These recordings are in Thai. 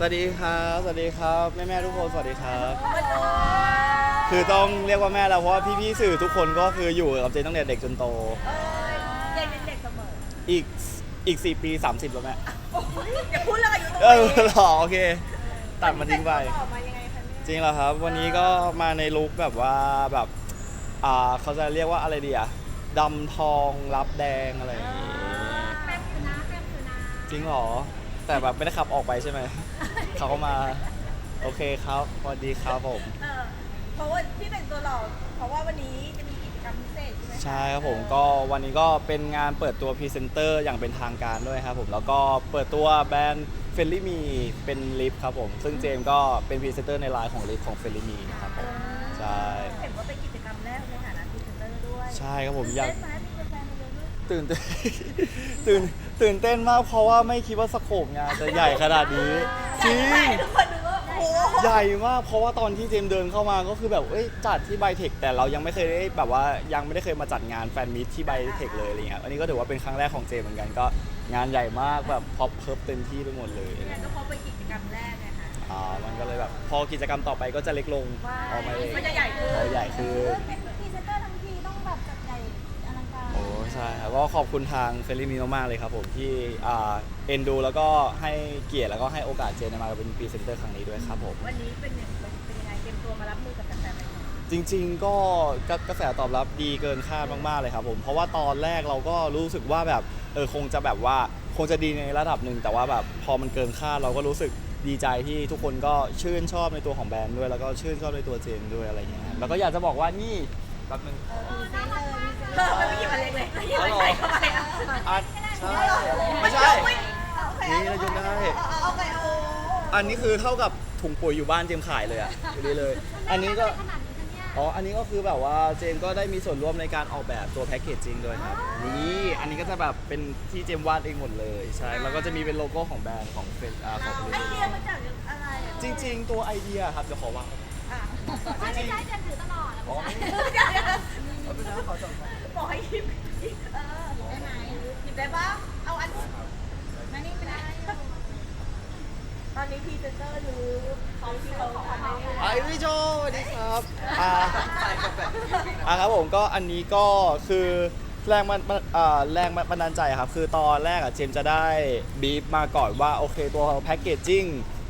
สวัสดีครับ สวัสดีครับ แม่แม่ๆทุกคนสวัสดีครับ คือต้องเรียกว่าแม่แล้วเพราะว่าพี่ๆสื่อทุกคนก็คืออยู่กับเจนตั้งแต่เด็กจนโตเอ้ยเจนเป็นเด็กเสมออีกอีก 4 ปี 30แล้วแม่อย่าพูดเรื่องอายุตัวเอเอองหรอโอเค ตัดมันทิ้งไปออกมายังไงคะเนี่ยจริงเหรอครับ วันนี้ก็มาในลุคแบบว่าแบบ อ่าเขาจะเรียกว่าอะไรดีอะดำทองรับแดงอะไรอย่างงี้แป๊บอยู่นะแป๊บอยู่นะจริงเหรอ แต่แบบไม่ได้ขับออกไปใช่ไหม เขาก็มา โอเคครับสวัสดีครับผม เออเพราะว่าที่แต่งตัวหล่อเพราะว่าวันนี้จะมีกิจกรรมพิเศษใช่ไหมคะใช่ครับผมก็วันนี้ก็เป็นงานเปิดตัวพรีเซนเตอร์อย่างเป็นทางการด้วยครับผมแล้วก็เปิดตัวแบรนด์เฟลลี่มีเป็นลิฟครับผม ซึ่งเจมส์ก็เป็นพรีเซนเตอร์ในไลน์ของลิฟของเฟลลี่มีครับผม ใช่ เห็นว่าเป็นกิจกรรมแรกในฐานะพรีเซนเตอร์ด้วยใช่ครับผมอยากเล่นไหมมีแฟนๆมาเยอะด้วยตื่นเต้น ตื่น ตื่นเต้นมากเพราะว่าไม่คิดว่าสโคปงานจะใหญ่ขนาดนี้จริงใช่ทุกคนดูว่าโอ้โหใหญ่มากเพราะว่าตอนที่เจมส์เดินเข้ามาก็คือแบบเอ้ยจัดที่ไบเทคแต่เรายังไม่เคยได้แบบว่ายังไม่ได้เคยมาจัดงานแฟนมิตที่ไบเทคเลยอะไรเงี้ยอันนี้ก็ถือว่าเป็นครั้งแรกของเจมส์เหมือนกันก็งานใหญ่มากแบบพอเพิบเต็มที่ไปหมดเลยเนี่ยก็เพราะเป็นกิจกรรมแรกไงคะอ่ามันก็เลยแบบพอกิจกรรมต่อไปก็จะเล็กลงออกมาเองมันจะใหญ่ขึ้น เอาใหญ่คือเป็น โอ้ใช่ครับก็ขอบคุณทางเฟรนลี่มีมากๆเลยครับผมที่อ่าเอ็นดูแล้วก็ให้เกียรติแล้วก็ให้โอกาสเจนได้มาเป็นพรีเซนเตอร์ครั้งนี้ด้วยครับผม วันนี้เป็นยังเป็นยังไงเตรียมตัวมารับมือกับแฟนๆไหมคะจริงๆก็กระกระแสตอบรับดีเกินคาดมากๆเลยครับผม เพราะว่าตอนแรกเราก็รู้สึกว่าแบบเออคงจะแบบว่าคงจะดีในระดับหนึ่งแต่ว่าแบบพอมันเกินคาดเราก็รู้สึกดีใจที่ทุกคนก็ชื่นชอบในตัวของแบรนด์ด้วย แล้วก็ชื่นชอบในตัวเจนด้วยอะไรเงี้ยครับแล้วก็อยากจะบอกว่านี่แป๊บนึง เออ มันไม่หยิบอะไรเลยไม่หยิบอะไรเข้าไปอะอะใช่ไม่ใช่ นี่เรายกได้ เอาไปโอ้อันนี้คือเท่ากับถุงปุ๋ยอยู่บ้านเจมส์ขายเลยอะอยู่ดีเลย อันนี้ก็ขนาดนี้กันเนี่ยอ๋อ อันนี้ก็คือแบบว่าเจมส์ก็ได้มีส่วนร่วมในการออกแบบตัวแพ็กเกจจริงด้วยครับ นี่ อันนี้ก็จะแบบเป็นที่เจมส์วาดเองหมดเลย ใช่ แล้วก็จะมีเป็นโลโก้ของแบรนด์ของเฟนอ่าของไอเดียมาจากอะไรอะจริง ๆ ตัวไอเดียครับเดี๋ยวขอวางอะ ไม่ใช่เจมถือตลอดอะอ๋อ บอกให้หยิบเออได้ไหมหยิบได้ปะเอาอันนั่นนี่ไม่ได้ตอนนี้พรีเซนเตอร์รู้ของที่เขาทำให้ไอวิโจสวัสดีครับอ่าอ่าครับผมก็อันนี้ก็คือแรงมันอ่าแรงบันดาลใจครับ คือตอนแรกอะเจมส์จะได้บีฟมาก่อนว่าโอเคตัวแพ็กเกจจิ้ง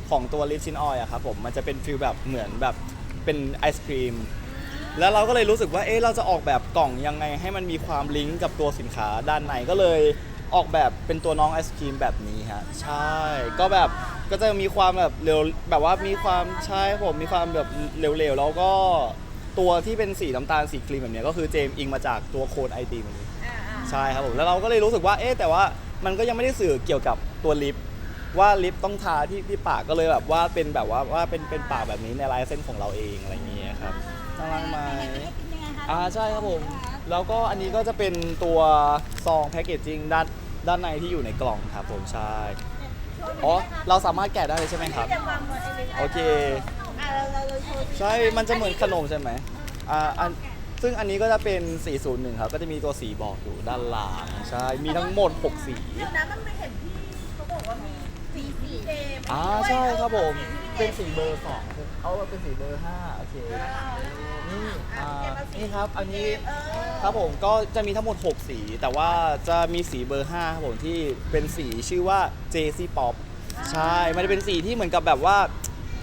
ของตัวลิปซินออยอะครับผมมันจะเป็นฟิลแบบเหมือนแบบเป็นไอศครีม แล้วเราก็เลยรู้สึกว่า เอ๊ะ เราจะออกแบบกล่องยังไงให้มันมีความลิงก์กับตัวสินค้าด้านในก็เลยออกแบบเป็นตัวน้องไอศครีมแบบนี้ฮะ ใช่ ก็แบบก็จะมีความแบบเร็วแบบว่ามีความใช่ผมมีความแบบเร็วๆแล้วก็ตัวที่เป็นสีน้ำตาลสีครีมแบบเนี้ยก็คือเจมส์อิงมาจากตัวโคนไอติมอันนี้อ่าอ่าใช่ครับผมแล้วเราก็เลยรู้สึกว่าเอ๊ะแต่ว่ามันก็ยังไม่ได้สื่อเกี่ยวกับตัวลิปว่าลิปต้องทาที่ที่ปากก็เลยแบบว่าเป็นแบบว่าว่าเป็นเป็นปากแบบนี้ในลายเส้นของเราเองอะไรอย่างเงี้ยครับ น่ารักไหมยังไงคะอ่าใช่ครับผม แล้วก็อันนี้ก็จะเป็นตัวซองแพคเกจจิ้งด้านด้านในที่อยู่ในกล่องครับผมใช่อ๋อเราสามารถแกะได้เลยใช่ไหมครับที่จะวางบนไอ้นี่โอเคอะเราเราเราโชว์สิใช่ มันจะเหมือนขนมใช่ไหมอ่าอันซึ่งอันนี้ก็จะเป็น 401 ครับ ก็จะมีตัวสีบอกอยู่ด้านล่างใช่ มีทั้งหมด 6 สีเดี๋ยวนะมันไม่เห็นที่เขาบอกว่ามีสีสีเจมส์อ่าด้วยใช่ครับผมออเป็นสีเบอร์2เอาเป็นสีเบอร์ 5 โอเคนี่ อ่านี่ครับ อันนี้เออครับผมก็จะมีทั้งหมด 6 สี แต่ว่าจะมีสีเบอร์ 5 ครับผมที่เป็นสีชื่อว่า JC Pop ใช่ มันจะเป็นสีที่เหมือนกับแบบว่า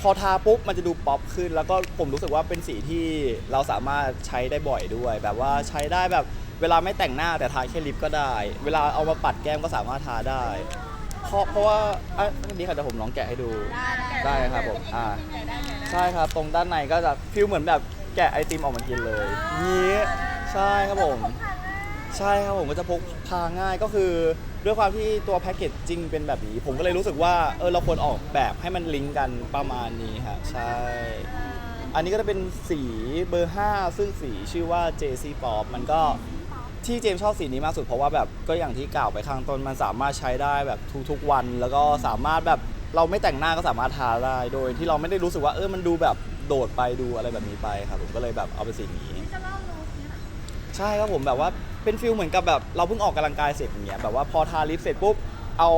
พอทาปุ๊บมันจะดูป๊อปขึ้น แล้วก็ผมรู้สึกว่าเป็นสีที่เราสามารถใช้ได้บ่อยด้วย แบบว่าใช้ได้แบบเวลาไม่แต่งหน้าแต่ทาแค่ลิปก็ได้ เวลาเอามาปัดแก้มก็สามารถทาได้ เพราะเพราะว่าอะอันนี้ค่ะเดี๋ยวผมลองแกะให้ดูได้ครับผมอ่า ใช่ครับ ตรงด้านในก็จะฟิลเหมือนแบบ แกะไอติมออกมากินเลยนี้ใช่ครับผม ใช่ครับผมก็จะพกพาง่ายก็คือด้วยความที่ตัวแพ็กเกจจริงเป็นแบบนี้ ผมก็เลยรู้สึกว่าเออเราควรออกแบบให้มันลิงก์กันประมาณนี้ครับใช่ อันนี้ก็จะเป็นสีเบอร์ 5 ซึ่งสีชื่อว่า JC Pop มันก็ที่เจมชอบสีนี้มากสุดเพราะว่าแบบก็อย่างที่กล่าวไปข้างต้นมันสามารถใช้ได้แบบทุกๆวัน แล้วก็สามารถแบบเราไม่แต่งหน้าก็สามารถทาได้โดย ที่เราไม่ได้รู้สึกว่าเออมันดูแบบ โดดไปดูอะไรแบบนี้ไปครับผมก็เลยแบบเอาเป็นสีนี้ จะเล่าโน้ตเนี่ยใช่ครับผมแบบว่าเป็นฟิลเหมือนกับแบบเราเพิ่งออกกำลังกายเสร็จอย่างเงี้ยแบบว่าพอทาลิปเสร็จปุ๊บเอา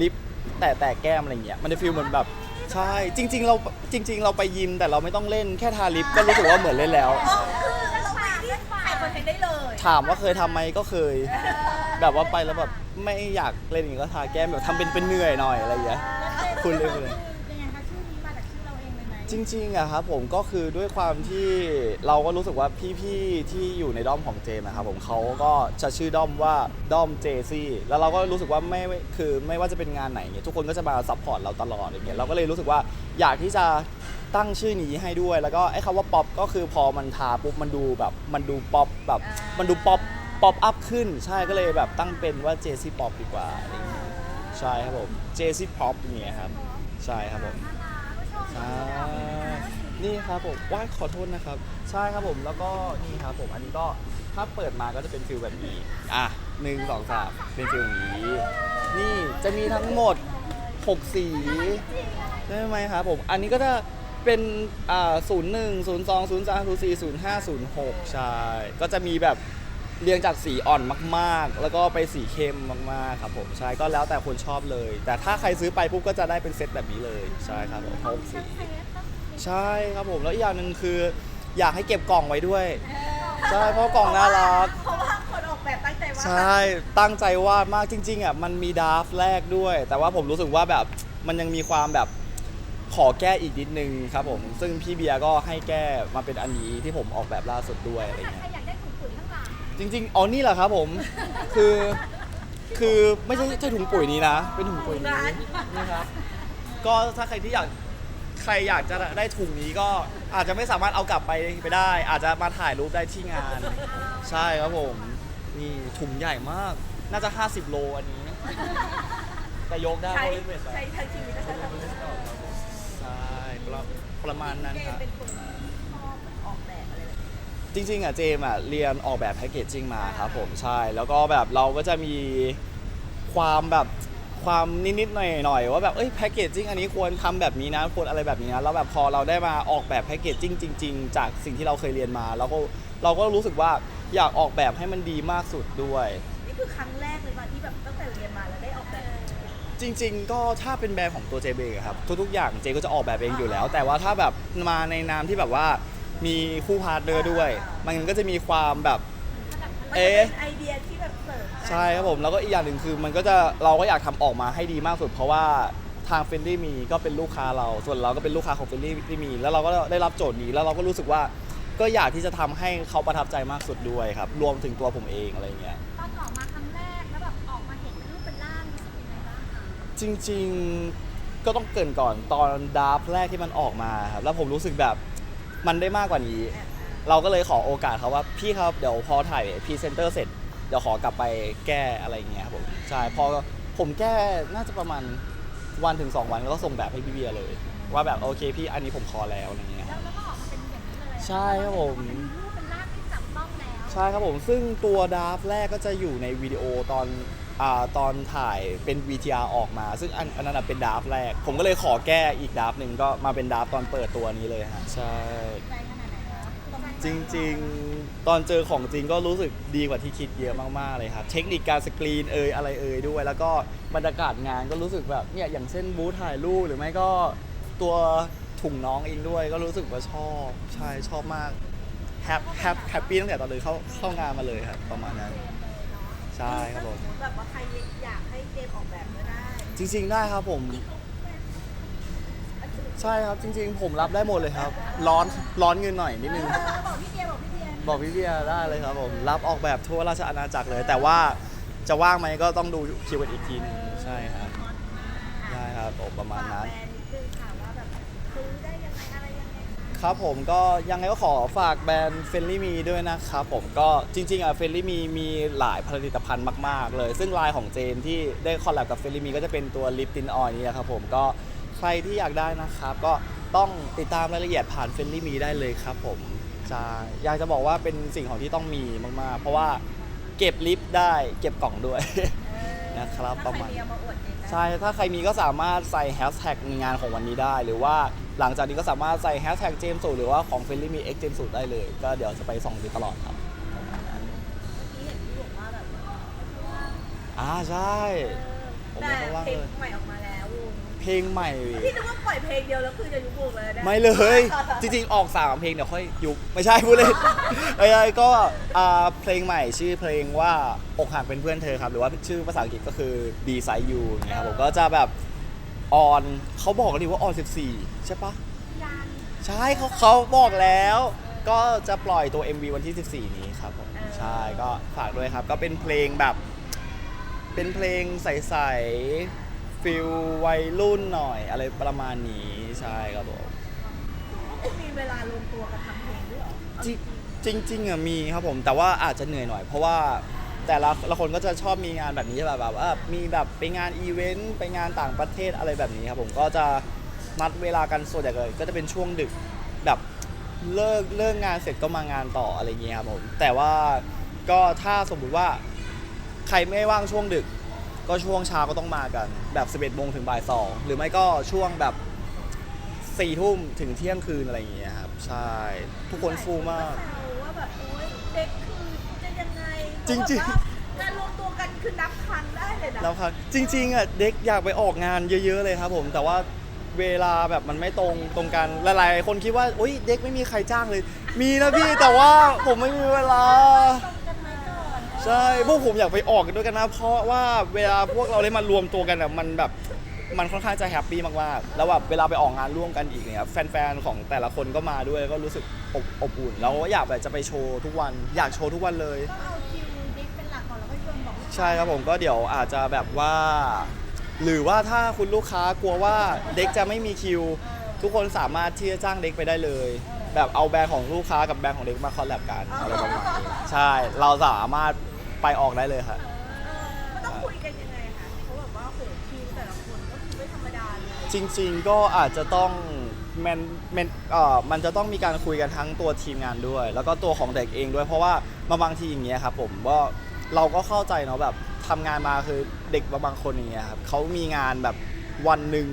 ลิปแตะแตะแก้มอะไรเงี้ยมันจะฟิลเหมือนแบบใช่จริง ๆ เราจริง ๆ เราไปยิมแต่เราไม่ต้องเล่นแค่ทาลิปก็รู้สึกว่าเหมือนเล่นแล้วอ๋อคือเราไปที่ถ่ายคอนเทนต์ได้เลยถามว่าเคยทำไหมก็เคย แบบว่าไปแล้วแบบไม่อยากเล่นอย่างนี้ก็ทาแก้มแบบทำเป็นเป็นเหนื่อยหน่อยอะไรอย่างเงี้ยคุณเลยคุณเลย จริงๆอะครับผมก็คือด้วยความที่เราก็รู้สึกว่าพี่ๆที่อยู่ในด้อมของเจมส์นะครับผมเขาก็จะชื่อด้อมว่าด้อมเจซี่แล้วเราก็รู้สึกว่าไม่คือไม่ว่าจะเป็นงานไหนเนี่ยทุกคนก็จะมาซัพพอร์ตเราตลอดอย่างเงี้ยเราก็เลยรู้สึกว่าอยากที่จะตั้งชื่อนี้ให้ด้วย แล้วก็ไอ้คำว่าป๊อปก็คือพอมันทาปุ๊บมันดูแบบมันดูป๊อปแบบมันดูป๊อปป๊อปอัพขึ้น ใช่ก็เลยแบบตั้งเป็นว่าเจซี่ป๊อปดีกว่าอะไรอย่างเงี้ยใช่ครับผมเจซี่ป๊อปอย่างเงี้ยครับใช่ครับผม ใช่นี่ครับผมว่าขอโทษนะครับ ใช่ครับผมแล้วก็นี่ครับผมอันนี้ก็ถ้าเปิดมาก็จะเป็นฟิลแบบนี้ อะหนึ่งสองสามเป็นฟิลนี้ นี่จะมีทั้งหมด 6 สีได้ไหมครับผมอันนี้ก็จะเป็นอ่าศูนย์หนึ่งศูนย์สองศูนย์สามศูนย์สี่ศูนย์ห้าศูนย์หกใช่ ก็จะมีแบบ เรียงจากสีอ่อนมากๆ แล้วก็ไปสีเข้มมากๆครับผมใช่ก็แล้วแต่คนชอบเลย แต่ถ้าใครซื้อไปปุ๊บก็จะได้เป็นเซตแบบนี้เลยใช่ครับผมหกสีใช่ครับผมแล้วอีกอย่างหนึ่งคือ อยากให้เก็บกล่องไว้ด้วย ใช่เพราะกล่องน่ารัก เพราะว่าคนออกแบบตั้งใจว่าใช่ตั้งใจวาดมากจริงๆอะมันมีดราฟต์แรกด้วย แต่ว่าผมรู้สึกว่าแบบมันยังมีความแบบขอแก้อีกนิดนึงครับผม ซึ่งพี่เบียร์ก็ให้แก้มาเป็นอันนี้ที่ผมออกแบบล่าสุดด้วยอะไรใครเงี้ย จริงๆ อ๋อ นี่แหละครับผม คือ คือไม่ใช่ใช่ถุงปุ๋ยนี้นะ เป็นถุงปุ๋ยนี้นี่ครับ ก็ถ้าใครที่อยาก ใครอยากจะได้ถุงนี้ก็อาจจะไม่สามารถเอากลับไปไปได้ อาจจะมาถ่ายรูปได้ที่งาน ใช่ครับผม นี่ถุงใหญ่มาก น่าจะ 50 โลอันนี้ แต่ยกได้เพใช้ราะลิเวทใช้ทั้งชีวิตแล้วใช้ทั้งชีวิตใช่ประประมาณนั้นเจครับ เป็นคน จริงๆอะเจมอะเรียนออกแบบแพคเกจจิ้งมาครับผมใช่ แล้วก็แบบเราก็จะมีความแบบความนิดๆหน่อยๆว่าแบบเอ้ยแพคเกจจิ้งอันนี้ควรทำแบบนี้นะควรอะไรแบบนี้นะแล้วแบบพอเราได้มาออกแบบแพคเกจจิ้งจริง ๆ จากสิ่งที่เราเคยเรียนมาแล้วก็เราก็รู้สึกว่าอยากออกแบบให้มันดีมากสุดด้วยนี่คือครั้งแรกเลยมาที่แบบตั้งแต่เรียนมาแล้วได้ออกแบบจริง ๆ ก็ถ้าเป็นแบรนด์ของตัวเจเบครับทุกๆอย่างเจก็จะออกแบบเองอยู่แล้ว แต่ว่าถ้าแบบมาในนามที่แบบว่า มีคู่พาร์ทเนอร์ด้วย มันก็จะมีความแบบมันจะเอ๊ะเป็นไอเดียที่แบบเสริมกันใช่ครับผม แล้วก็อีกอย่างหนึ่งคือ มันก็จะเราก็อยากทำออกมาให้ดีมากสุด เพราะว่าทางเฟนดี้มีก็เป็นลูกค้าเรา ส่วนเราก็เป็นลูกค้าของเฟนดี้ที่มี แล้วเราก็ได้รับโจทย์นี้แล้วเราก็รู้สึกว่าก็อยากที่จะทำให้เขาประทับใจมากสุดด้วยครับรวมถึงตัวผมเองอะไรเงี้ย ตอนออกมาครั้งแรกแล้วแบบออกมาเห็นเป็นรูปเป็นร่างรู้สึกยังไงบ้างคะจริงๆ ก็ต้องเกรินก่อนตอนดราฟต์แรกที่มันออกมาครับแล้วผมรู้สึกแบบ มันได้มากกว่านี้ เราก็เลยขอโอกาสเขาว่าพี่ครับเดี๋ยวพอถ่ายพรีเซนเตอร์เสร็จเดี๋ยวขอกลับไปแก้อะไรอย่างเงี้ยครับผมใช่พอผมแก้น่าจะประมาณวันถึง2วันแล้วก็ส่งแบบให้พี่เบียร์เลย ว่าแบบโอเคพี่อันนี้ผมขอแล้วอะไรเงี้ยแล้วแล้วก็ออกมาเป็นอย่างนี้เลยอะใช่ครับผมเป็นรูปเป็นร่างที่จับต้องแล้ว ใช่ครับผมซึ่งตัวดราฟต์แรกก็จะอยู่ในวิดีโอตอนอ่า ตอนถ่ายเป็น VTR ออกมา ซึ่งอันอันนั้นนะเป็นดราฟต์แรก ผมก็เลยขอแก้อีกดราฟต์หนึ่งก็มาเป็นดราฟต์ตอนเปิดตัวนี้เลยฮะใช่ ใจขนาดไหนคะตกใจจริงๆ ตอนเจอของจริงก็รู้สึกดีกว่าที่คิดเยอะมากๆเลยครับ เทคนิคการสกรีนเอยอะไรเอยด้วย แล้วก็บรรยากาศงานก็รู้สึกแบบเนี่ยอย่างเช่นบูธถ่ายรูปหรือไม่ก็ตัวถุงน้องเองด้วย ก็รู้สึกว่าชอบใช่ชอบมากแฮปแฮปแฮปปี้ตั้งแต่ตอนเลยเข้าเข้างานมาเลยครับประมาณนั้น ใช่ครับผม แบบว่าใครอยากให้เจมส์ออกแบบก็ได้จริง ๆ ได้ครับผม ใช่ครับจริง ๆ ผมรับได้หมดเลยครับ ร้อนร้อนเงินหน่อยนิดนึงเออบอกพี่เบียร์บอกพี่เบียร์บอกพี่เบียร์ได้เลยครับผมรับออกแบบทั่วราชอาณาจักรเลย แต่ว่าจะว่างไหมก็ต้องดูคิวกันอีกทีหนึงใช่ครับ ได้ครับผมประมาณฝากนั้นแบรน ครับผมก็ยังไงก็ขอฝากแบรนด์เฟ n ลี่มีด้วยนะครับผมก็จริงๆอะเฟ n ลี่มีมีหลายผลิตภัณฑ์มากๆ เลย ซึ่งลายของเจนที่ได้คอลแลบกับเฟ n ลี่มีก็จะเป็นตัวลิปตินออยนี่นะครับผมก็ใครที่อยากได้นะครับ ก็ต้องติดตามรายละเอียดผ่านเฟ n ลี่มีได้เลยครับผมใช่อยากจะบอกว่าเป็นสิ่งของที่ต้องมีมากๆ เพราะว่าเก็บลิปได้เก็บกล่องด้วย นะครับปถ้าระใครมาณมีเอามาอวดเจมส์ได้ใช่ ถ้าใครมีก็สามารถใส่แฮชแท็กในงานของวันนี้ได้ หรือว่า หลังจากนี้ก็สามารถใส่แฮชแท็กเจมสูหรือว่าของเฟลลี่มีเอ็กเจมสูได้เลย ก็เดี๋ยวจะไปส่องดูตลอดครับเมื่อกี้เห็นพี่บอกว่าแบบอ่าใช่ผมแต่ไม่ค่อยว่างเพลเลงยใหม่ออกมาแล้ววงเพเพลงใหม่ พี่นึกว่าปล่อยเพลงเดียวแล้วคือจะยุบวงเลยนะ ไม่เลย จริงๆ ออกสามเพลงเดี๋ยวค่อยยุบไม่ใช่พูดเลยไอ้ๆก็อ่าเพลงใหม่ชื่อเพลงว่าอกหักเป็นเพื่อนเธอครับ หรือว่าชื่อภาษาอังกฤษก็คือ B Side You อย่างเงี้ยครับผมก็จะแบบ ออนเขาบอกกันดีว่าออน14 ใช่ปะยังใช่เขาเขาบอกแล้ว ก็จะปล่อยตัว MV วันที่ 14 นี้ครับผมใช่ก็ฝากด้วยครับ ก็เป็นเพลงแบบ เป็นเพลงใสๆฟิลวัยรุ่นหน่อย อะไรประมาณนี้ใช่ครับผมพวกคุณมีเวลารวมตัวกันทำเพลงด้วยเหรอเอาจริงจริงๆอะมีครับผมแต่ว่าอาจจะเหนื่อยหน่อย เพราะว่า แต่ละละคนก็จะชอบมีงานแบบนี้ใช่ป่ะแบบว่ามีแบบไปงานอีเวนต์ไปงานต่างประเทศอะไรแบบนี้ครับผมก็จะนัดเวลากันส่วนใหญ่เลย ก็จะเป็นช่วงดึกแบบเลิกเลิกงานเสร็จก็มางานต่ออะไรอย่างเงี้ยครับผมแต่ว่าก็ถ้าสมมุติว่าใครไม่ว่างช่วงดึก ก็ช่วงเช้าก็ต้องมากันแบบ 11โมงถึงบ่ายสองหรือไม่ก็ช่วงแบบสี่ทุ่มถึงเที่ยงคืนอะไรอย่างเงี้ยครับใช่ ทุกคนฟูมาก แซวว่าแบบโอ๊ยเด็กคือจะยังไง จริงๆเขาบอกว่าการรวมตัวกันคือนับครั้งได้เลยนะแล้วครับจริงๆอะเด็กอยากไปออกงานเยอะ ๆ เลยครับผม แต่ว่าเวลาแบบมันไม่ตรงตรงกันหลายๆคนคิดว่าอุ้ยเด็กไม่มีใครจ้างเลย มีนะพี่แต่ว่าผมไม่มีเวลา ตรงกันไหมก่อนใช่พวกผมอยากไปออกกันด้วยกันนะ เพราะว่าเวลาพวกเราได้มารวมตัวกันอะมันแบบมันค่อนข้างจะแฮปปี้มากๆแล้วแบบเวลาไปออกงานร่วมกันอีกเนี่ยแฟนๆของแต่ละคนก็มาด้วยแล้วก็รู้สึกอบอบอุ่น แล้วก็อยากแบบจะไปโชว์ทุกวัน อยากโชว์ทุกวันเลยต้องเอา ใช่ครับผมก็เดี๋ยวอาจจะแบบว่า หรือว่าถ้าคุณลูกค้ากลัวว่าเด็กจะไม่มีคิว ทุกคนสามารถที่จะจ้างเด็กไปได้เลย แบบเอาแบรนด์ของลูกค้ากับแบรนด์ของเด็กมาคอลแลบกันอะไรประมาณนี้ใช่เราสามารถไปออกได้เลยครับเออมันต้องคุยกันยังไงคะเขาแบบว่าโหทีมแต่ละคนก็คือไม่ธรรมดาเลยจริงๆก็อาจจะต้องแมนแมนเอ่อมันจะต้องมีการคุยกันทั้งตัวทีมงานด้วย แล้วก็ตัวของเด็กเองด้วยเพราะว่ามาบางทีอย่างเงี้ยครับผมว่า เราก็เข้าใจเนาะแบบทำงานมาคือเด็กบางคนอย่างเงี้ยครับเขามีงานแบบวันหนึ่ง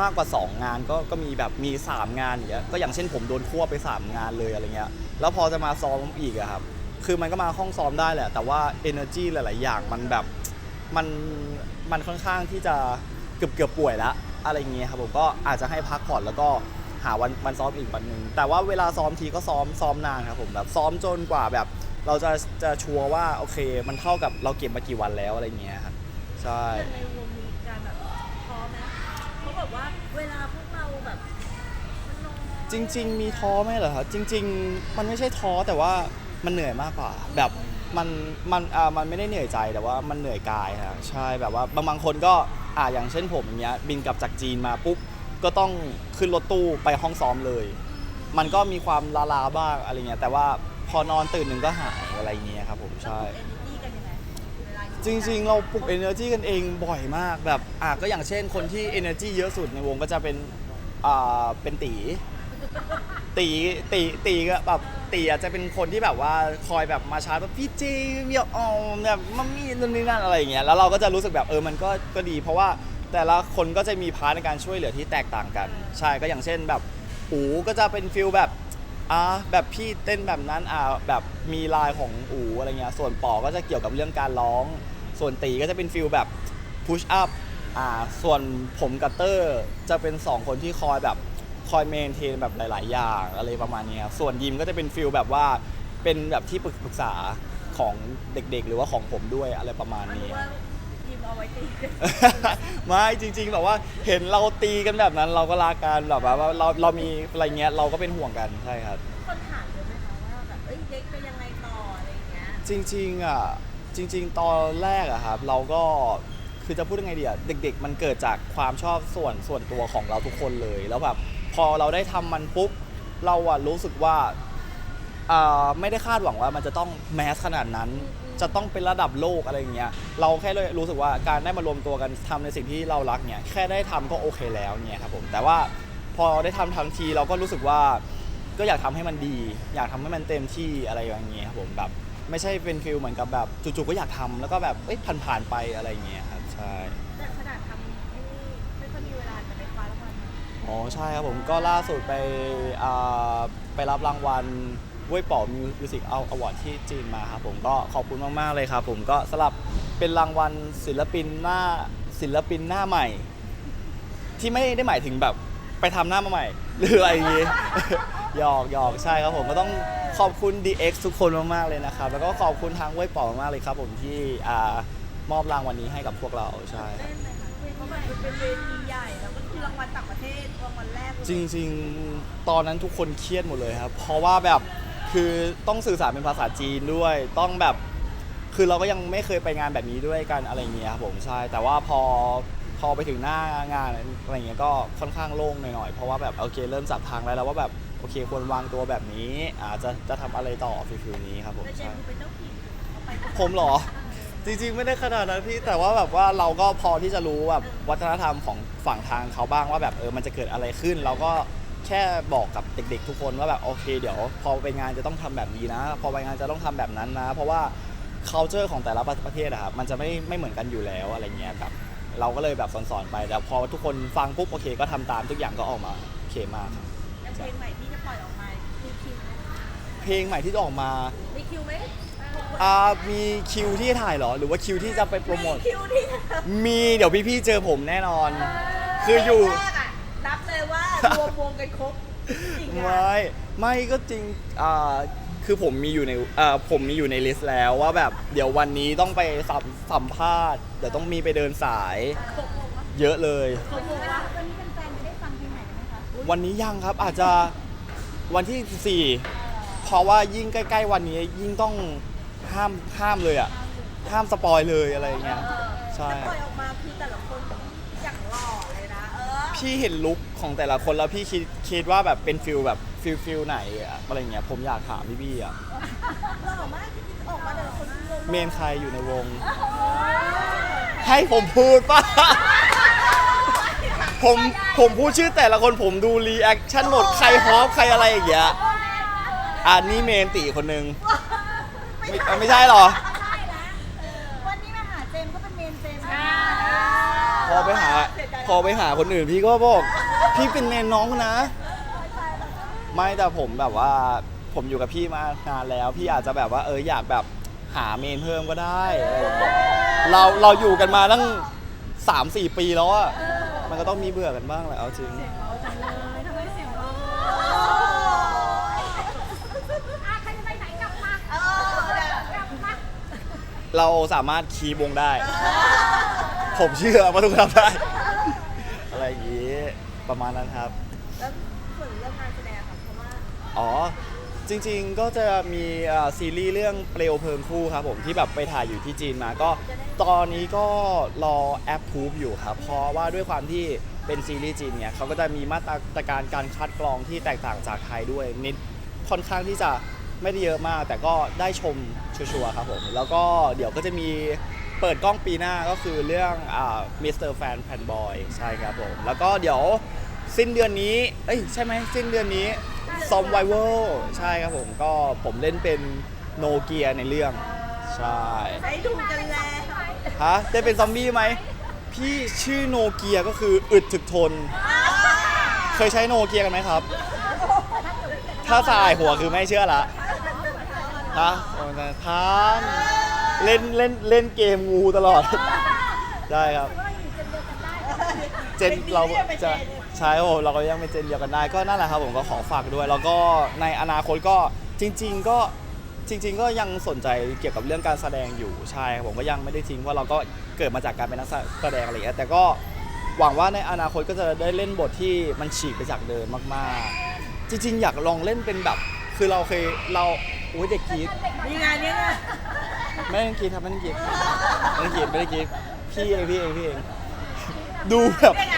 มากกว่า 2 งานก็ก็มีแบบมี 3 งานอย่างเงี้ยก็อย่างเช่นผมโดนควไป 3 งานเลยอะไรเงี้ยแล้วพอจะมาซ้อมอีกอะครับคือมันก็มาห้องซ้อมได้แหละ แต่ว่า energy หลาย ๆ อย่างมันแบบมันมันค่อนข้างที่จะเกือบเกือบป่วยแล้วอะไรเงี้ยครับผมก็อาจจะให้พักผ่อนแล้วก็หาวันวันซ้อมอีกวันหนึ่งแต่ว่าเวลาซ้อมทีก็ซ้อมซ้อมนานครับผมแบบซ้อมจนกว่าแบบ เราจะจะชัวร์ว่าโอเค มันเท่ากับเราเก็บมากี่วันแล้วอะไรเงี้ยครับใช่ในวงมีการแบบท้อไหมเขาแบบว่าเวลาพวกเราแบบมันน้อยจริง ๆ มีท้อไหมเหรอครับจริง ๆ มันไม่ใช่ท้อแต่ว่ามันเหนื่อยมากกว่า แบบมันมันอ่ามันไม่ได้เหนื่อยใจแต่ว่ามันเหนื่อยกายครับใช่แบบว่าบางบางคนก็อ่าอย่างเช่นผมอย่างเงี้ยบินกลับจากจีนมาปุ๊บก็ต้องขึ้นรถตู้ไปห้องซ้อมเลย มันก็มีความลาลาๆบ้างอะไรเงี้ยแต่ว่า พอนอนตื่นหนึ่งก็หายอะไรเงี้ยครับผมใช่เอเนอร์จีกันยังไงเวลาอยู่จริงๆ เราปลุก energy กันเองบ่อยมากแบบอะก็อย่างเช่นคนที่ energy เยอะสุดในวงก็จะเป็นอ่าเป็นตี ตีตีตีก็แบบตีอาจจะเป็นคนที่แบบว่าคอยแบบมาชาร์จแบบพี่เจเมียออมแบบมัมมี่นู่นนี่นั่นอะไรอย่างเงี้ยแล้วเราก็จะรู้สึกแบบเออมันก็ก็ดี เพราะว่าแต่ละคนก็จะมีพาร์ทในการช่วยเหลือที่แตกต่างกัน ใช่ก็อย่างเช่นแบบอูก็จะเป็นฟิลแบบ อ่าแบบพี่เต้นแบบนั้นอ่าแบบมีลายของอูอะไรเงี้ยส่วนปอก็จะเกี่ยวกับเรื่องการร้อง ส่วนตีก็จะเป็นฟิลแบบพุชอัพอ่าส่วนผมกับเตอร์จะเป็น 2 คนที่คอยแบบคอยเมนเทนแบบหลาย ๆ อย่างอะไรประมาณนี้ส่วนยิมก็จะเป็นฟิลแบบว่าเป็นแบบที่ปรึกษาของเด็ก ๆ หรือว่าของผมด้วยอะไรประมาณนี้ เอาไว้ตีกันไม่จริง ๆ แบบว่าเห็นเราตีกันแบบนั้น เราก็รักกันแบบว่าเราเรามีอะไรเงี้ยเราก็เป็นห่วงกันใช่ครับ คนถามเลยไหมคะว่าแบบเอ้ยเด็กจะยังไงต่ออะไรอย่างเงี้ยจริงๆอะจริง ๆ ตอนแรกอะครับ เราก็คือจะพูดยังไงดีอะเด็ก ๆ มันเกิดจากความชอบส่วนส่วนตัวของเราทุกคนเลย แล้วแบบพอเราได้ทำมันปุ๊บเราอะรู้สึกว่า อ่าไม่ได้คาดหวังว่ามันจะต้องแมสขนาดนั้น จะต้องเป็นระดับโลกอะไรอย่างเงี้ยเราแค่เลยรู้สึกว่าการได้มารวมตัวกันทำในสิ่งที่เรารักเนี่ยแค่ได้ทำก็โอเคแล้วเนี่ยครับผมแต่ว่าพอได้ทำทั้งทีเราก็รู้สึกว่า ก็อยากทำให้มันดี อยากทำให้มันเต็มที่อะไรอย่างเงี้ยครับผมแบบไม่ใช่เป็นฟิลเหมือนกับแบบจู่ๆก็อยากทำแล้วก็แบบเอ้ยผ่านๆไปอะไรอย่างเงี้ยครับใช่ แต่ขนาดทำนี่ไม่ค่อยมีเวลาจะไปคว้ารางวัลมาอ๋อใช่ครับผมก็ล่าสุดไปอ่าไปรับรางวัล เว้ยป๋อมิวสิกเอาอวอร์ดที่จีนมาครับผมก็ขอบคุณมากๆเลยครับผมก็สลับเป็นรางวัลศิลปินหน้าศิลปินหน้าใหม่ ที่ไม่ได้หมายถึงแบบไปทำหน้ามาใหม่ หรืออะไรอย่างงี้ หยอกหยอกใช่ครับผมก็ต้องขอบคุณ DX ทุกคนมากๆเลยนะครับ แล้วก็ขอบคุณทางเว้ยป๋อมากๆเลยครับ ผมที่อ่ามอบรางวัลนี้ให้กับพวกเราใช่เล่นไหมคะเพราะมันเป็นเวทีใหญ่แล้วก็คือรางวัลต่างประเทศรางวัลแรกเลยจริงๆ ตอนนั้นทุกคนเครียดหมดเลยครับ เพราะว่าแบบ คือต้องสื่อสารเป็นภาษาจีนด้วย ต้องแบบ คือเราก็ยังไม่เคยไปงานแบบนี้ด้วยกันอะไรเงี้ยครับผมใช่ แต่ว่าพอพอไปถึงหน้างานอะไรเงี้ยก็ค่อนข้างโล่งหน่อยๆเพราะว่าแบบโอเคเริ่มจับทางได้แล้วว่าแบบโอเคควรวางตัวแบบนี้อาจจะจะทำอะไรต่อฟิลๆนี้ครับผมแล้วเจใช่มส์คือเป็นเจ้าถิ่นเขาไปผมเหรอ จริงๆ ไม่ได้ขนาดนั้นพี่แต่ว่าแบบว่าเราก็พอที่จะรู้แบบวัฒนธรรมของฝั่งทางเขาบ้างว่าแบบเออมันจะเกิดอะไรขึ้น เราก็ แค่บอกกับเด็ก ๆ ทุกคนว่าแบบโอเค เดี๋ยว พอไปงานจะต้องทำแบบนี้นะ พอไปงานจะต้องทำแบบนั้นนะ เพราะว่า culture ของแต่ละประเทศอะครับมันจะไม่ไม่เหมือนกันอยู่แล้วอะไรเงี้ยครับเราก็เลยแบบสอนๆไปแต่พอทุกคนฟังปุ๊บโอเค ก็ทำตามทุกอย่างก็ออกมาโอเคมากครับแล้วเพลงใหม่ที่จะปล่อยออกมามีคิวไหมเพลงใหม่ที่จะออกมามีคิวไหมอ่ามีคิวที่ถ่ายเหรอ หรือว่าคิวที่จะไปโปรโมทมีคิวที่มีเดี๋ยวพี่ๆเจอผมแน่นอน คืออยู่แรกอะนับ เลยว่ารวมวงกันครบจริงอะไม่ไม่ก็จริงอ่าคือผมมีอยู่ในอ่าผมมีอยู่ในลิสต์แล้วว่าแบบเดี๋ยววันนี้ต้องไปสัมสัมภาษณ์เดี๋ยวต้องมีไปเดินสายครบวงวะเยอะเลย ครบวงวะวันนี้แฟนๆจะได้ฟังเพลงไหนกันไหมคะวันนี้ยังครับอาจจะวันที่4เพราะว่ายิ่งใกล้ ๆ วันนี้ยิ่งต้องห้ามห้ามเลยอะห้ามสปอยเลยอะไรอย่างเงี้ยใช่แต่ปล่อยออกมาคือแต่ละคนอย่างหล่อเลยนะ เออ พี่เห็นลุคของแต่ละคนแล้วพี่คิดคิดว่าแบบเป็นฟิลแบบฟิลฟิลไหนอะอะไรเงี้ยผมอยากถามพี่บี้อะหล่อมากที่ออกมาแต่ละคนงงเมนใครอยู่ในวง ให้ผมพูดป่ะ ผมผมพูดชื่อแต่ละคนผมดูรีแอคชั่นหมดใครฮอปใครอะไรอย่างเงี้ยอ่านี่เมนตีคนนึงไม่อะไม่ใช่เหรอใช่แล้ววันนี้มาหาเจมส์ก็เป็นเมนเจมส์นะพอไปหา พอไปหาคนอื่นพี่ก็บอก พี่เป็นเมนน้องนะ ไม่แต่ผมแบบว่า ผมอยู่กับพี่มานานแล้ว พี่อาจจะแบบว่าเอออยากแบบหาเมนเพิ่มก็ได้อะไรอย่างเงี้ยเราเราอยู่กันมาตั้งสามสี่ปีแล้วอะมันก็ต้องมีเบื่อกันบ้างแหละเอาจริง เราอะใครจะไปไหนกลับมาเออเนี่ยกลับมาเราสามารถคีย์วงได้ ผมเชื่อว่าทุกคนทำได้ อะไรอย่างงี้ ประมาณนั้นครับ แล้วส่วนเรื่องการแสดงค่ะเพราะว่าอ๋อ จริงๆก็จะมีอ่าซีรีส์เรื่องเปลวเพลิงคู่ครับผมที่แบบไปถ่ายอยู่ที่จีนมาก็ตอนนี้ก็รอแอปพูฟอยู่ครับ เพราะว่าด้วยความที่เป็นซีรีส์จีนเนี่ยเขาก็จะมีมาตรการการคัดกรองที่แตกต่างจากไทยด้วยนิดค่อนข้างที่จะไม่ได้เยอะมาก แต่ก็ได้ชมชัวร์ๆครับผมแล้วก็เดี๋ยวก็จะมี เปิดกล้องปีหน้าก็คือเรื่องอ่ามิสเตอร์แฟนแพนบอยใช่ครับผม แล้วก็เดี๋ยวสิ้นเดือนนี้ เอ้ยใช่ไหมสิ้นเดือนนี้ซอมไวเวลใช่ครับผมก็ผมเล่นเป็นโนเกียในเรื่อง ใช่ได้ดูกันแล้วฮะได้เป็นซอมบี้ไหม พี่ชื่อโนเกียก็คืออึดถึกทน เคยใช้โนเกียกันไหมครับ ถ้าสายหัวคือไม่เชื่อละฮะโอ้ยทาน เล่นเล่นเล่นเกมงูตลอด ได้ครับว่าอยู่เจมส์เดียวกันได้เจนเราจะใช่ครับผมเราก็ยังเป็นเจนเดียวกันได้ก็นั่นแหละครับผมก็ขอฝากด้วย แล้วก็ในอนาคตก็จริง ๆ ก็จริง ๆ ก็ยังสนใจเกี่ยวกับเรื่องการแสดงอยู่ใช่ครับผมก็ยังไม่ได้ทิ้งเพราะเราก็เกิดมาจากการเป็นนักแสดงอะไรอย่างเงี้ยแต่ก็หวังว่าในอนาคตก็จะได้เล่นบทที่มันฉีกไปจากเดิมมากๆ จริง ๆ อยากลองเล่นเป็นแบบ คือเราเคยเราโอ้ยเด็กกรีดนี่ไงนี่ไง ไม่ได้กรีดครับไม่ได้กรีดไม่ได้กรีดไม่ได้กรีดพี่เองพี่เองพี่เองดูแบบนี่ไง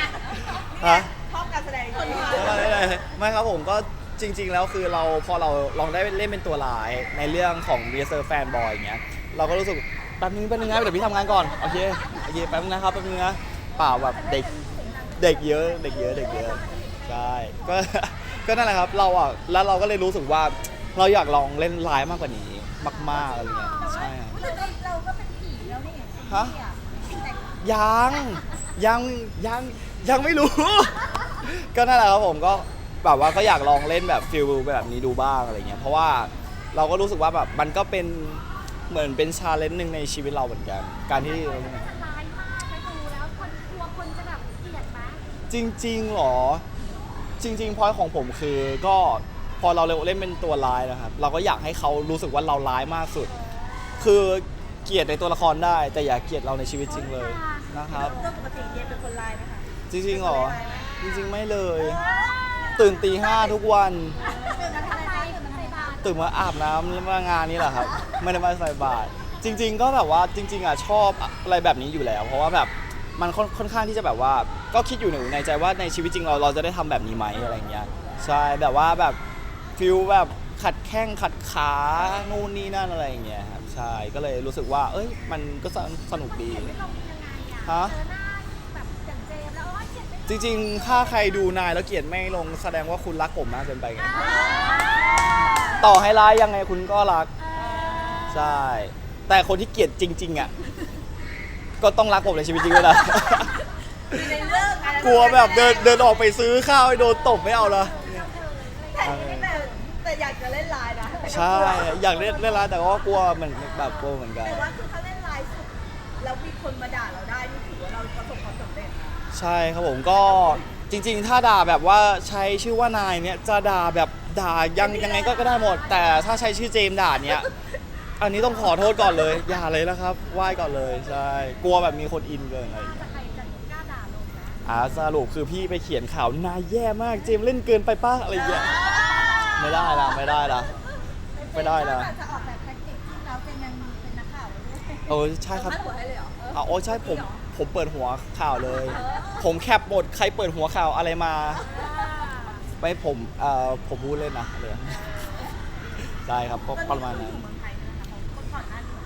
ฮะชอบการแสดงคนนี้ไม่ไม่ไม่ไม่ครับผมก็จริง ๆ แล้วคือเราพอเราลองได้เล่นเป็นตัวร้ายในเรื่องของ r e s e r v e Fan Boy อย่างเงี้ยเราก็รู้สึกแป๊บนึงแป๊บนึงนะเดี๋ยวพี่ทำงานก่อนโอเคโอเคแป๊บนึงนะครับแป๊บนึงนะเปล่าแบบเด็กเด็กเยอะเด็กเยอะเด็กเยอะใช่ก็ก็นั่นแหละครับเราอะแล้วเราก็เลยรู้สึกว่าเราอยากลองเล่นร้ายมากกว่านี้มากๆอะไรเงี้ยใช่ครับ เราก็เป็นผีแล้วนี่ ฮะยังยังยังยังไม่รู้ ก็นั่นแหละครับผมก็แบบว่าก็อยากลองเล่นแบบฟิลแบบนี้ดูบ้างอะไรเงี้ยเพราะว่าเราก็รู้สึกว่าแบบมันก็เป็นเหมือนเป็นชาเลนจ์หนึ่งในชีวิตเราเหมือนกัน การที่ร้ายมากไปดูแล้วคนกลัวคนจะแบบเกลียดไหมจจริงๆหรอ จริงๆพอยของผมคือก็พอเราเล่นเป็นตัวร้ายนะครับ เราก็อยากให้เขารู้สึกว่าเราร้ายมากสุด คือ เกลียดในตัวละครได้ แต่อย่าเกลียดเราในชีวิตจริงเลยนะครับ ตัวปกติเจมเป็นคนลายไหมคะจริงๆหรอ จริงๆไม่เลย ตื่นตีห้าทุกวันตื่นมาทำอะไรตื่นมาใส่บาตรตื่นมาอาบน้ำแล้วมางานนี้แหละครับ ไม่ได้มาใส่บาตรจริง ๆ ก็แบบว่าจริง ๆอะชอบอะไรแบบนี้อยู่แล้ว เพราะว่าแบบมันค่อนค่อนข้างที่จะแบบว่า ก็คิดอยู่หนึ่งในใจว่าในชีวิตจริงเราเราจะได้ทำแบบนี้ไหมอะไรเงี้ยใช่แบบว่าแบบฟิลแบบขัดแข้งขัดขานู่นนี่นั่นอะไรอย่างเงี้ยครับ ใช่ก็เลยรู้สึกว่า เอ้ย มันก็สนสนุกดี ไม่ลงยังไงอะฮะ เจอหน้าแบบอย่างเจมส์แล้วโอ้ยเขียนไม่จริงๆ ถ้าใครดูนายแล้วเกลียดไม่ลงแสดงว่าคุณรักผมมากเกินไปไง ต่อให้ร้ายยังไงคุณก็รัก ใช่ แต่คนที่เกลียดจริง ๆ อะ ก็ต้องรักผมในชีวิตจริงด้วยนะในเรื่องอะไรกลัวแบบเดินเดินออกไปซื้อข้าวให้โดนตบไม่เอาละ แต่แต่แต่อยากจะเล่นลายนะ ใช่อยากเล่นเล่นร้านแต่ก็กลัวเหมือนแบบกลัวเหมือนกัน แต่ว่าคือถ้าเล่นลายสุดแล้วมีคนมาด่าเราได้นี่ถือว่าเราประสบความสำเร็จนะใช่ครับผมก็จริง ๆ ถ้าด่าแบบว่าใช้ชื่อว่านายเนี่ยจะด่าแบบด่ายังยังไงก็ก็ได้หมด แต่ถ้าใช้ชื่อเจมส์ด่าเนี่ยอันนี้ต้องขอโทษก่อนเลย อย่าเลยนะครับไหว้ก่อนเลยใช่กลัวแบบมีคนอินเกินอะไรอย่างเงี้ย จะใครจะกล้าด่าลงนะอ่าสรุปคือพี่ไปเขียนข่าวนายแย่มากเจมส์เล่นเกินไปป้าอะไรอย่างเงี้ยไม่ได้ละไม่ได้ละ ไม่ได้นะจะออกแบบแท็กติกที่เราเป็นยังเป็นนักข่าวเลยด้วยเออใช่ครับพาดหัวให้เลยเหรออ่าโอ้ใช่ผมผมเปิดหัวข่าวเลยผมแคปหมดใครเปิดหัวข่าวอะไรมาไม่ผมเอ่อผมพูดเล่นนะเลยใช่ครับก็ประมาณนั้นเมืองไทยนะคะคนก่อนหน้านี้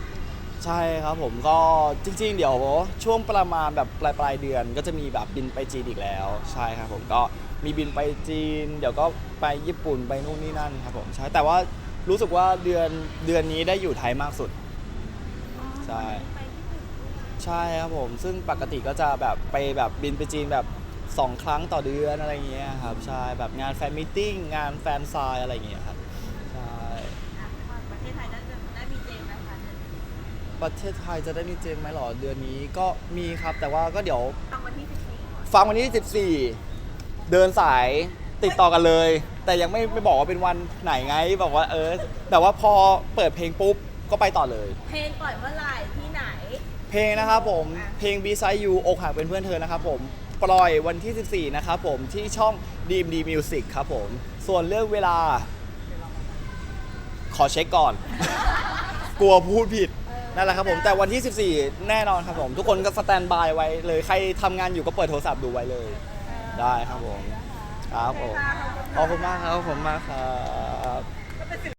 ใช่ครับผมก็จริง ๆ เดี๋ยวช่วงประมาณแบบปลายปลายๆเดือนก็จะมีแบบบินไปจีนอีกแล้ว ใช่ครับผมก็มีบินไปจีน เดี๋ยวก็ไปญี่ปุ่นไปนู่นนี่นั่นครับผมใช่แต่ว่า รู้สึกว่าเดือนเดือนนี้ได้อยู่ไทยมากสุด ใช่ ใช่ครับผม ซึ่งปกติก็จะแบบไปแบบบินไปจีนแบบสองครั้งต่อเดือนอะไรอย่างเงี้ยครับ ใช่ แบบงานแฟนมิทติ้งงานแฟนไซน์อะไรอย่างเงี้ยครับ ใช่อะประเทศไทยน่าจะได้มีเจมส์นะคะประเทศไทยจะได้มีเจมไหมหรอ เดือนนี้ก็มีครับ แต่ว่าก็เดี๋ยวทำวันที่14ฟังวันที่14 เดินสาย ติดต่อกันเลย แต่ยังไม่ไม่บอกว่าเป็นวันไหนไงบอกว่าเออแบบว่าพอเปิดเพลงปุ๊บก็ไปต่อเลย เพลงปล่อยเมื่อไหร่ที่ไหน เพลงนะครับผมเพลง B Side You อกหักเป็นเพื่อนเธอนะครับผมปล่อยวันที่ 14 นะครับผมที่ช่อง DMD Music ครับผม ส่วนเรื่องเวลา ขอเช็คก่อน กลัวพูดผิดนั่นแหละครับผมแต่วันที่ 14 แน่นอนครับผม ทุกคนก็สแตนบายไว้เลย ใครทำงานอยู่ก็เปิดโทรศัพท์ดูไว้เลย ได้ครับผม ครับผมขอบคุณมากครับขอบคุณมากครับ